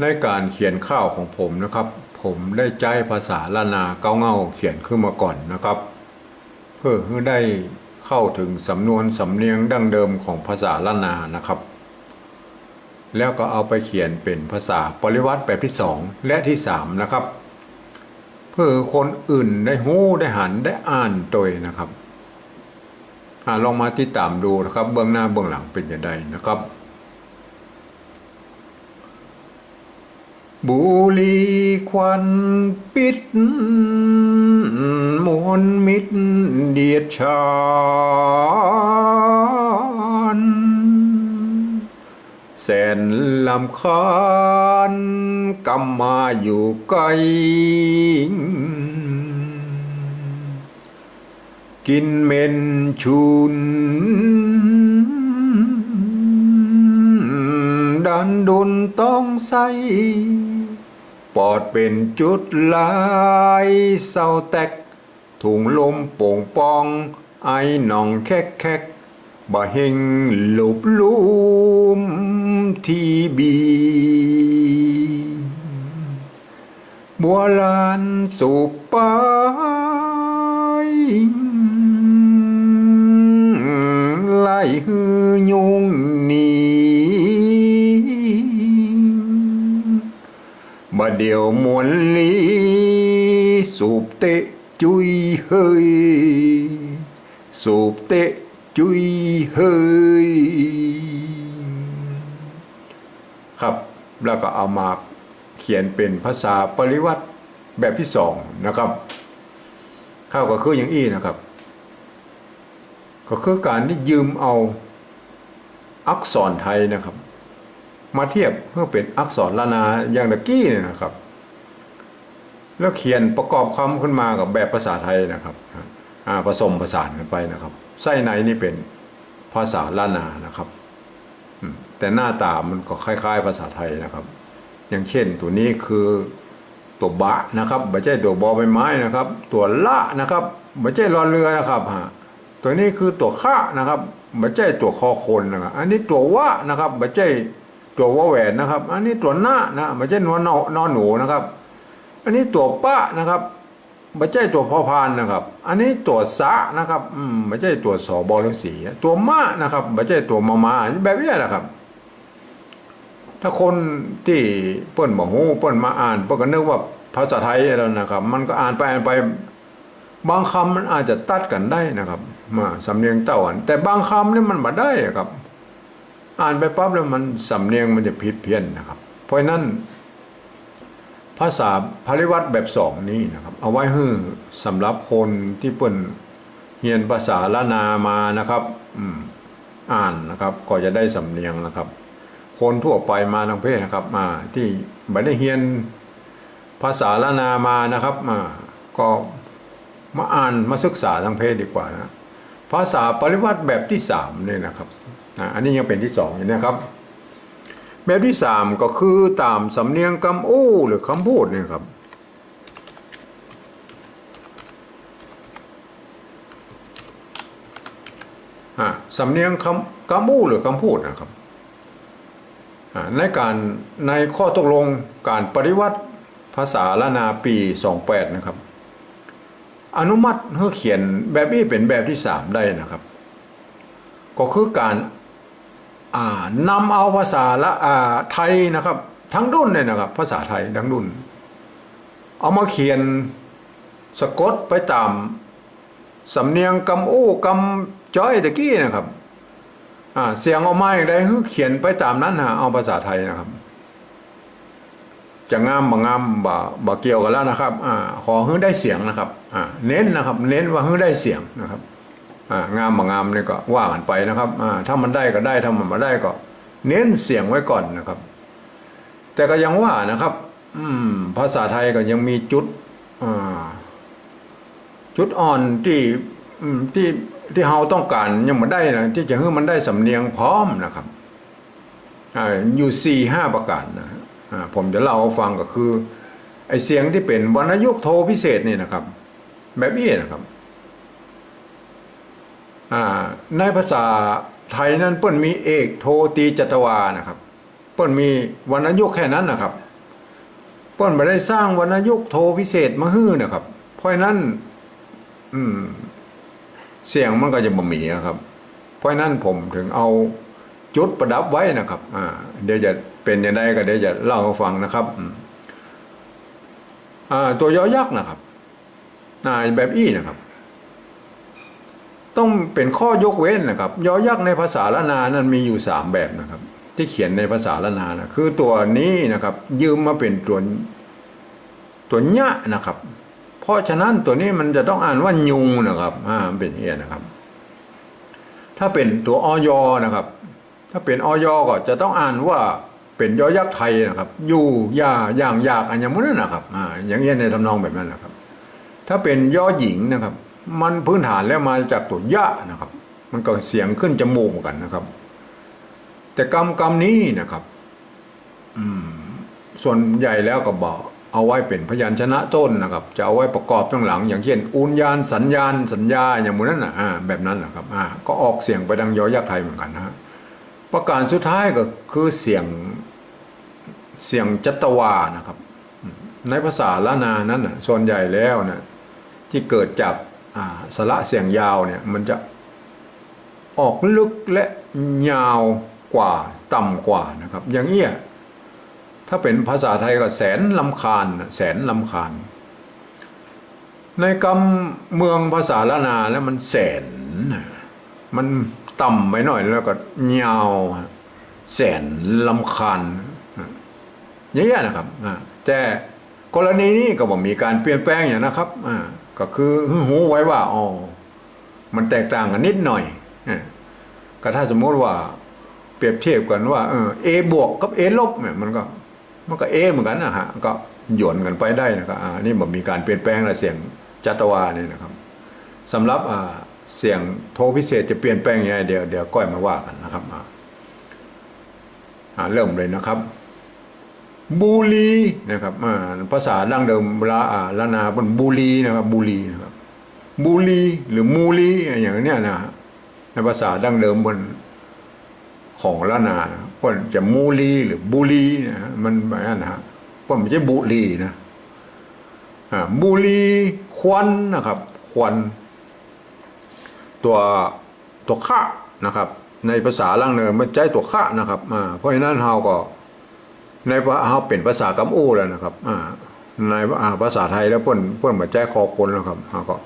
ในการเขียนข้าวของผมนะครับ ผมได้ใจภาษาละนาเก้าเงาเขียนขึ้นมาก่อนนะครับ เพื่อให้ได้เข้าถึงสำนวนสำเนียงดั้งเดิมของภาษาละนานะครับ แล้วก็เอาไปเขียนเป็นภาษาปริวัติแบบที่สองและที่สามนะครับ เพื่อคนอื่นได้หู้ได้หันได้อ่านโดยนะครับอลองมาติดตามดูนะครับ เบื้องหน้าเบื้องหลังเป็นอย่างไรนะครับ บุรีควันปิดมวลมิตรเดียดชานแสนลำคาญกำมาอยู่ไกลกินเมนชุนดันดุนต้องใส ปอดเป็นจุดลายเศร้าแตกถุงลมโป่งปอง ไอหนองแคกแคกบ่เฮงหลบลุมทีบี บัวลานสูบไปไล่ฮือยุงนี เดียวมวนลีสูบเตะจุยเฮย สูบเตะจุยเฮย ครับแล้วก็เอามาเขียนเป็นภาษาปริวัติแบบที่สองนะครับเข้าก็คืออย่างอี้นะครับ ก็คือการที่ยืมเอาอักษรไทยนะครับ มาเทียบเพื่อเป็นอักษรละนาอย่างตะกี้เนี่ยนะครับ แล้วเขียนประกอบคำขึ้นมากับแบบภาษาไทยนะครับผสมผสานกันไปนะครับ ไส้ในนี่เป็นภาษาละนานะครับแต่หน้าตามันก็คล้าย ๆ ภาษาไทยนะครับ อย่างเช่นตัวนี้คือตัวบะนะครับไม่ใช่ตัวบอใบไม้นะครับ ตัวละนะครับไม่ใช่รอเรือนะครับฮะตัวนี้คือตัวข้านะครับไม่ใช่ตัวคอคนนะครับอันนี้ตัววะนะครับไม่ใช่ ตัววะแหวนนะครับ อันนี้ตัวหน้านะไม่ใช่นวลนอนหนูนะครับ อันนี้ตัวปะนะครับไม่ใช่ตัวพอพานนะครับ อันนี้ตัวสะนะครับอืมไม่ใช่ตัวสอบอลสีตัวมะนะครับไม่ใช่ตัวมามาแบบนี้แหละครับ ถ้าคนที่เปิ้นบอกฮู้เปิ้นมาอ่านเปิ้นก็นึกว่าภาษาไทยแล้วนะครับ มันก็อ่านไปอ่านไป บางคำมันอาจจะตัดกันได้นะครับมาสำเนียงเต้าอันแต่บางคำนี่มันมาได้อะครับ อ่านไปปั๊บแล้วมันสำเนียงมันจะผิดเพี้ยนนะครับ เพราะนั้นภาษาพาริวัตแบบสองนี้นะครับ เอาไว้ให้สำหรับคนที่เปิ้นเรียนภาษาละนามานะครับอ่านนะครับ ก็จะได้สำเนียงนะครับ คนทั่วไปมาทางเพศนะครับ มาที่ไม่ได้เรียนภาษาละนามานะครับมาก็มาอ่านมาศึกษาทางเพศดีกว่านะ ภาษาปริวัติแบบที่สามเนี่ยนะครับ อันนี้ยังเป็นที่สองอยู่นะครับ แบบที่สามก็คือตามสำเนียงคำอู้หรือคำพูดเนี่ยครับอ่าสำเนียงคำคำอู้หรือคำพูดนะครับอ่าในการในข้อตกลงการปฏิวัติภาษาละนาปี 28 นะครับ อนุมัติให้เขียนแบบนี้เป็นแบบที่สามได้นะครับ ก็คือการ นำเอาภาษาละไทยนะครับ ทั้งดุนเลยนะครับ ภาษาไทยทั้งดุนเอามาเขียนสะกดไปตามสำเนียงกำอู้กำจ้อยตะกี้นะครับเสียงออกมาอย่างใดคือเขียนไปตามนั้นฮะเอาภาษาไทยนะครับ จะงามบ่งามบ่บ่เกี่ยวกันแล้วนะครับอขอให้ได้เสียงนะครับเน้นนะครับ เน้นว่าให้ได้เสียงนะครับ งามบ่งามเนี่ยก็ว่ากันไปนะครับถ้ามันได้ก็ได้ถ้ามันไม่ได้ก็ เน้นเสียงไว้ก่อนนะครับ แต่ก็ยังว่านะครับ อืม ภาษาไทยก็ยังมีจุดจุดอ่อนที่ที่ที่เราต้องการยังม่ได้นะที่จะให้มันได้สำเนียงพร้อมนะครับอยู่สี่ห้าประการนะผมจะเล่าให้ฟังก็คือไอเสียงที่เป็นวรรณยุกโทพิเศษนี่นะครับ แบบนี้นะครับ ในภาษาไทยนั้นเปิ้นมีเอกโทตีจัตวานะครับ เปิ้นมีวรรณยุกแค่นั้นนะครับป้นไมาได้สร้างวรรณยุกโทพิเศษมาฮื้อนะครับ เพราะนั้นอืมเสียงมันก็จะบ่มีอะครับ เพราะนั้นผมถึงเอาจุดประดับไว้นะครับอ่าเดี๋ยวจะเป็นยังไงก็เดี๋ยวจะเล่าให้ฟังนะครับอ่าตัวยอยักษ์นะครับแบบอี้นะครับ ต้องเป็นข้อยกเว้นนะครับยอยักษ์ในภาษาละนานั้นมีอยู่สามแบบนะครับ ที่เขียนในภาษาละนานะคือตัวนี้นะครับ ยืมมาเป็นตัวตัวเนี้ยนะครับ เพราะฉะนั้นตัวนี้มันจะต้องอ่านว่ายุงนะครับอ่าเป็นอย่างนี้นะครับ ถ้าเป็นตัวออยนะครับ ถ้าเป็นออยก็จะต้องอ่านว่าเป็นยอยักษ์ไทยนะครับ อยู่ยาอย่างยากอันย่างนั้นะครับอ่าอย่างเงี้ยในทำนองแบบนั้นนะครับ ถ้าเป็นยอหญิงนะครับ มันพื้นฐานแล้วมาจากตัวยะนะครับ มันก็เสียงขึ้นจมูกเหมือนกันนะครับ แต่กรรมกรรมนี้นะครับ อืม ส่วนใหญ่แล้วก็บอกเอาไว้เป็นพยัญชนะต้นนะครับ จะเอาไว้ประกอบข้างหลัง อย่างเช่นอุญญาณสัญญาณสัญญาอย่างมูนั้นนะอ่าแบบนั้นนะครับอ่าก็ออกเสียงไปดังยอยักษ์ไทยเหมือนกันนะฮะประการสุดท้ายก็คือเสียงเสียงจัตวานะครับ ในภาษาละนานั้นนะส่วนใหญ่แล้วนะที่เกิดจาก สระเสียงยาวเนี่ยมันจะออกลึกและยาวกว่าต่ำกว่านะครับ อย่างเงี้ยถ้าเป็นภาษาไทยก็แสนลำคาญนแสนลำคาญ ในกำเมืองภาษาละนาแล้วมันแสน มันต่ำไปหน่อยแล้วก็ยาวแสนลำคาญอย่างเงี้ยนะครับแต่กรณีนี้ก็บอกมีการเปลี่ยนแปลงอย่างนะครับ ก็คือหูไว้ว่าอ๋อมันแตกต่างกันนิดหน่อยอ่าก็ถ้าสมมติว่า เปรียบเทียบกันว่าเออ A บวกกับ A ลบเนี่ยมันก็มันก็ A เหมือนกันนะฮะก็หย่นกันไปได้นะครับอ่านี่มันมีการเปลี่ยนแปลงและเสียงจัตวาเนี่ยนะครับสำหรับอ่าเสียงโทพิเศษจะเปลี่ยนแปลงยังไงเดี๋ยวเดี๋ยวก้อยมาว่ากันนะครับอ่าเริ่มเลยนะครับ บูลีนะครับภาษาดั้งเดิมลาอ่าละนาเป็นบูลีนะครับบูลีนะครับบูลีหรือมูลีอย่างเนี้ยนะในภาษาดั้งเดิมบนของละนานะพวกจะมูลีหรือบูลีนะฮะมันแบบนั้นนะก็ไม่ใช่บุลีนะอ่าบูลีควันนะครับ ควัน ตัวตัวข้านะครับ ในภาษาล่างเนินมันใช้ตัวข้านะครับอ่าเพราะฉะนั้นเราก็ ในว่าเขาเป็นภาษากำอู้แล้วนะครับ อ่า ในอ่าภาษาไทยแล้วพ่นเพิ่นมาแจ้คอคนแล้วครับเขาก็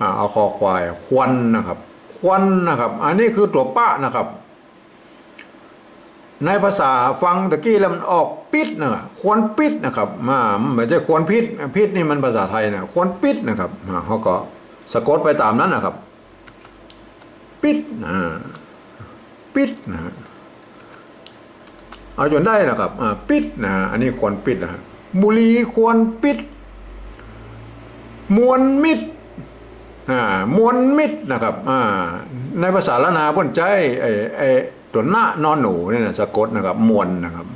อ่าเอาคอควาย ควันนะครับ ควันนะครับ อันนี้คือตัวปะนะครับ ในภาษาฟังตะกี้แล้วมันออกปิดนะควรปิดนะครับมาไม่ใช่ควรพิษพิษนี่มันภาษาไทยนะควรปิดนะครับอ่าเขาก็สะกดไปตามนั้นนะครับ ปิดอ่าปิดนะ เอาจนได้นะครับปิดนะอันนี้ควรปิดนะบุหรีควรปิด มวลมิดอ่ามวลมิดนะครับอ่าในภาษาละนาพิ่นใจไอ้ไอ้ตัวหน้านอนหนูเนี่ยนะสะกดนะครับ มวลนะครับ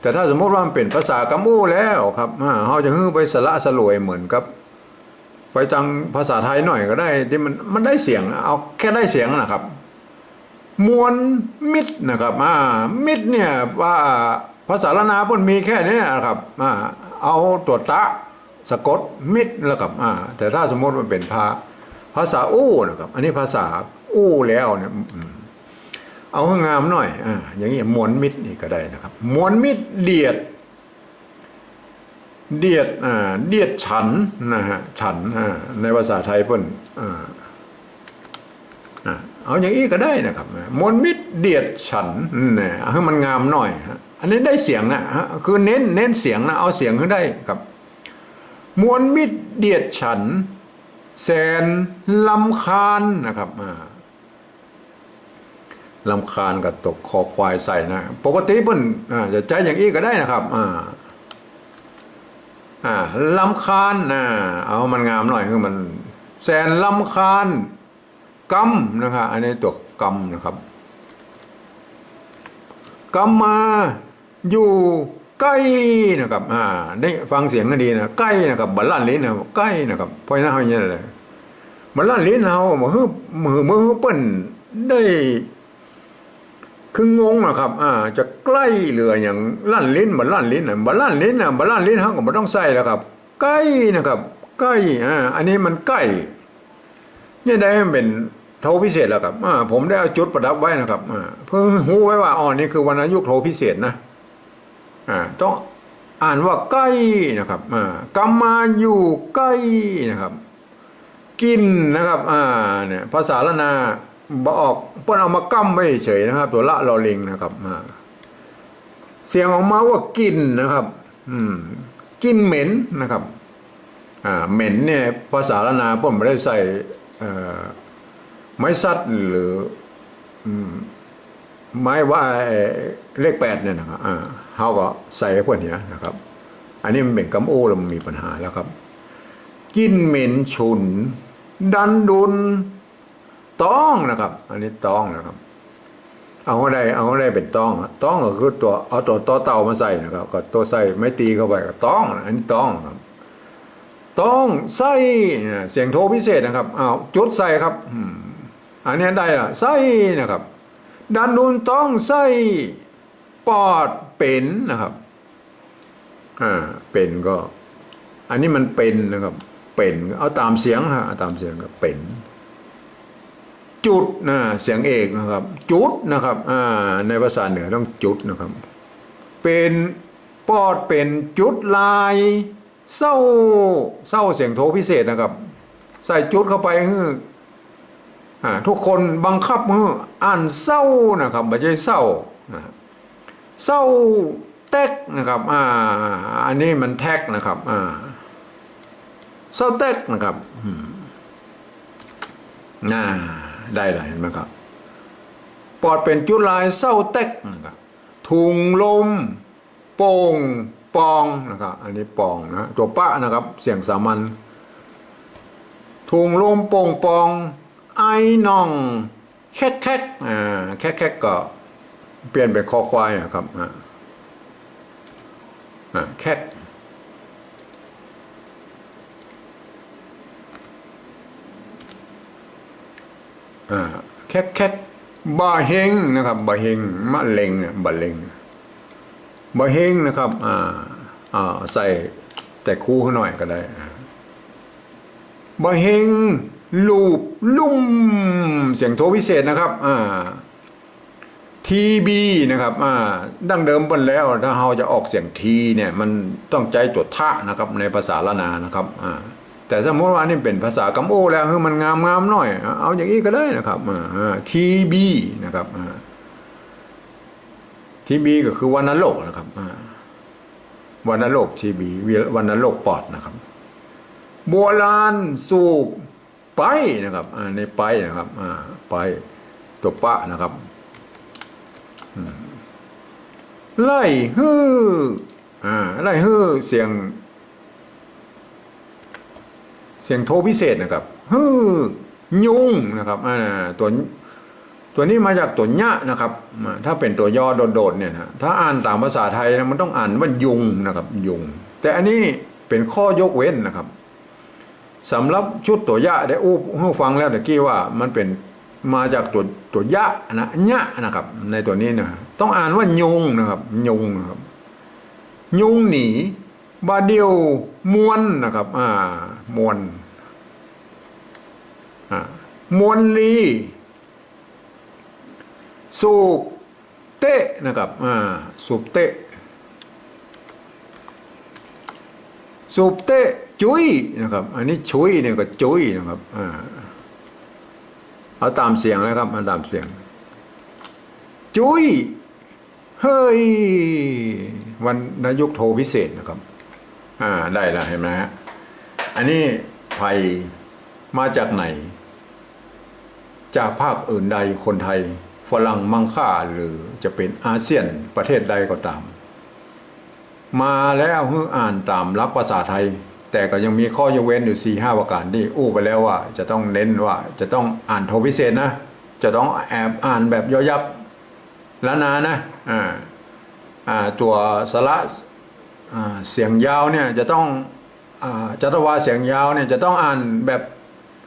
แต่ถ้าสมมติว่ามันเป็นภาษากำมูแล้วครับอ่าเขาจะฮื้อไปสละสลวยเหมือนกับไปจังภาษาไทยหน่อยก็ได้ที่มันมันได้เสียง เอาแค่ได้เสียงนะครับ มวลมิตรนะครับอ่ามิตรเนี่ยว่าภาษาละนาพิ่นมีแค่นี้นะครับอ่าเอาตัวตะสะกดมิตรแล้วครับอ่าแต่ถ้าสมมติมันเป็นภาภาษาอู้นะครับ อันนี้ภาษาอู้แล้วเนี่ยเอาให้งามหน่อยอ่าอย่างนี้มวลมิตรนี่ก็ได้นะครับ มวลมิตรเดียด เดียดอ่าเดียดฉันนะฮะฉันอ่าในภาษาไทยเพิ่นอ่า เอาอย่างนี้ก็ได้นะครับมนมิตรเดียดฉันเนี่ยให้มันงามหน่อยฮะอันนี้ได้เสียงนะฮะคือเน้นเน้นเสียงนะเอาเสียงขึ้นได้ครับ มวลมิตรเดียดฉัน แสนลำคาญนะครับอ่าลำคาญกับตกคอควายใส่นะปกติเพิ่นอ่าจะใจอย่างนี้ก็ได้นะครับอ่าอ่าลำคาญนะเอามันงามหน่อยคือมัน แสนลำคาญ กรรมนะครับอันนี้ตัวกรรมนะครับกรรมมาอยู่ใกล้นะครับอ่าได้ฟังเสียงกันดีนะใกล้นะครับบัลลันลิ้นนะใกล้นะครับเพราะนั้นเขาอย่างนี้เลยบัลลันลิ้นเราเมื่อมือมือเปิ้นได้คืองงนะครับ อ่า จะใกล้เรืออย่างลั่นลิ้นบัลลั่นลิ้นนะบัลลั่นลิ้นนะบัลลั่นลิ้นเขาก็บ่ต้องใส่แล้วครับ ใกล้นะครับ ใกล้อ่าอันนี้มันใกล้ เนี่ยได้มันเป็นโทพิเศษแล้วครับผมได้เอาจุดประดับไว้นะครับเพื่อรู้ไว้ว่าอ๋อนี่คือวรรณยุกโทพิเศษนะต้องอ่านว่าใกล้นะครับกำมาอยู่ใกล้นะครับ กินนะครับเนี่ยภาษาละนาบอกเพิ่นเอามากั้มไว้เฉยนะครับ ตัวละลอลิงนะครับเสียงออกมาว่ากินนะครับ อืม กินเหม็นนะครับ อ่า เหม็นเนี่ยภาษาละนาเพิ่นไม่ได้ใส่ ไม้ซัดหรือไม้ว่าเลขแปดเนี่ยนะครับอ่าเขาก็ใส่พวกเนี้ยนะครับ อันนี้มันเป็นกำโอ้แล้วมันมีปัญหาแล้วครับ กินเหม็นฉุน ดันดุนต้องนะครับ อันนี้ต้องนะครับ เอาอะไรเอาอะไรเป็นต้องต้องก็คือตัวเอาตัวต่อเต่ามาใส่นะครับ ก็ตัวใส่ไม่ตีเข้าไปก็ต้อง อันนี้ต้องครับ ต้องใส่เสียงโทพิเศษนะครับอ้าวจุดใส่ครับอันนี้ได้ละใส่นะครับดันดุนต้องใส่ปอดเป็นนะครับอ่าเป็นก็ อันนี้มันเป็นนะครับ เป็นเอาตามเสียงฮะเอาตามเสียงก็เป็น จุดนะเสียงเอกนะครับ จุดนะครับอ่าในภาษาเหนือต้องจุดนะครับ เป็นปอดเป็นจุดลาย เศร้าเศร้าเสียงโทพิเศษนะครับ ใส่จุดเข้าไปฮืออ่าทุกคนบังคับฮืออ่านเศร้านะครับไม่ใช่เศร้าเศร้าแท็กนะครับอ่าอันนี้มันแท็กนะครับอ่าเศร้าแท็กนะครับอืมน่าได้เลยเห็นไหมครับปอดเป็นจุลายเศร้าแท็กนะครับถุงลมโป่ง ปองนะครับ อันนี้ปองนะตัวปะนะครับ เสียงสามัญถุงลมป่งปองไอ้น่องแคกแคกอ่าแคกแคกก็ เปลี่ยนเป็นคอควายอะครับอ่าแคกอ่าแคกแคกบาเฮงนะครับบาเฮงมะเร็งเนี่ยบะเร็ง บาเฮงนะครับ อ่าอ่าใส่แต่คู่ขึ้นหน่อยก็ได้บาเฮงลูบลุ่มเสียงโทพิเศษนะครับ อ่าทีบีนะครับ อ่า ดั้งเดิมเปิ้นแล้ว ถ้าเราจะออกเสียงทีเนี่ย มันต้องใจตัวท่านะครับ ในภาษาละนานะครับ อ่า แต่สมมติว่านี่เป็นภาษากำโอแล้วคือมันงามงามหน่อย เอาอย่างนี้ก็ได้นะครับ อ่าทีบีนะครับ อ่า ทีบีก็คือวันโลกนะครับอ่าวันโลกทีบีวันโลกปอดนะครับโบราณสูบไปนะครับอ่าในไปนะครับไปตัวปะนะครับไล่ฮืออ่าไล่ฮือเสียง เสียงโทพิเศษนะครับฮือยุงนะครับอ่าตัว ตัวนี้มาจากตัวญะนะครับ ถ้าเป็นตัวย่อโดดๆเนี่ยนะถ้าอ่านตามภาษาไทยนะมันต้องอ่านว่ายุงนะครับยุง แต่อันนี้เป็นข้อยกเว้นนะครับสำหรับชุดตัวยะได้อู้หูฟังแล้วตะกี้ว่ามันเป็นมาจากตัวตัวยะนะญะนะครับ ในตัวนี้นะต้องอ่านว่ายุงนะครับยุงนะครับยุงหนีบาเดียวมวนนะครับอ่ามวนอ่ามวนลี สูบเตะนะครับอ่าสูบเตะสูบเตะจุยนะครับ อันนี้ชุยเนี่ยก็จุยนะครับอ่าเอาตามเสียงนะครับเอาตามเสียง จุยเฮ้ยวันนายกโทรพิเศษนะครับ อ่าได้ล้วเห็นไหมฮะอันนี้ไทยมาจากไหน จากภาคอื่นใดคนไทย ฝรั่งมังค่าหรือจะเป็นอาเซียนประเทศใดก็ตาม มาแล้วเพื่ออ่านตามลักภาษาไทย แต่ก็ยังมีข้อยกเว้นอยู่สี่ห้าประการที่อู้ไปแล้วว่าจะต้องเน้นว่าจะต้องอ่านโทพิเศษนะ จะต้องแอบอ่านแบบย่อยับละนานะอ่าอ่าตัวสระอ่าเสียงยาวเนี่ยจะต้องอ่าจัตวาเสียงยาวเนี่ยจะต้องอ่านแบบ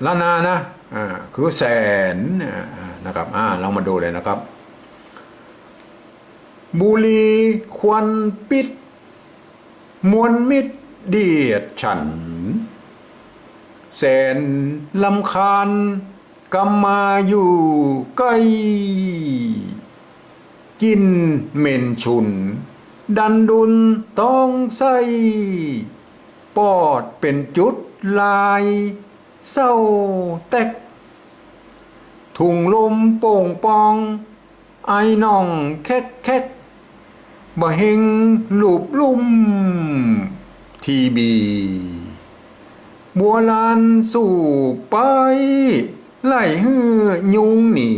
ละนานะอ่าคือแสนอ่า นะครับอ่าลองมาดูเลยนะครับ บุรีควันปิด มวลมิตรเดียดฉันแสนลำคาญกำมาอยู่ใกล้กินเหม็นชุน ดันดุนต้องใส่ปอดเป็นจุดลาย เศร้าแตก ถุงลมโป่งปอง ไอ้น่องแคกแคกบ่เฮงหลูบลุ่ม ทีบี บัวลานสู่ไป ไล่ฮือยุงหนี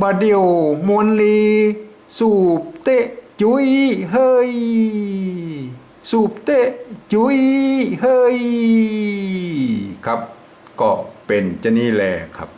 บาเดียวมวนลี สูบเตะจุยเฮยสูบเตะจุยเฮยครับ ก็เป็นจะนี่แหละครับ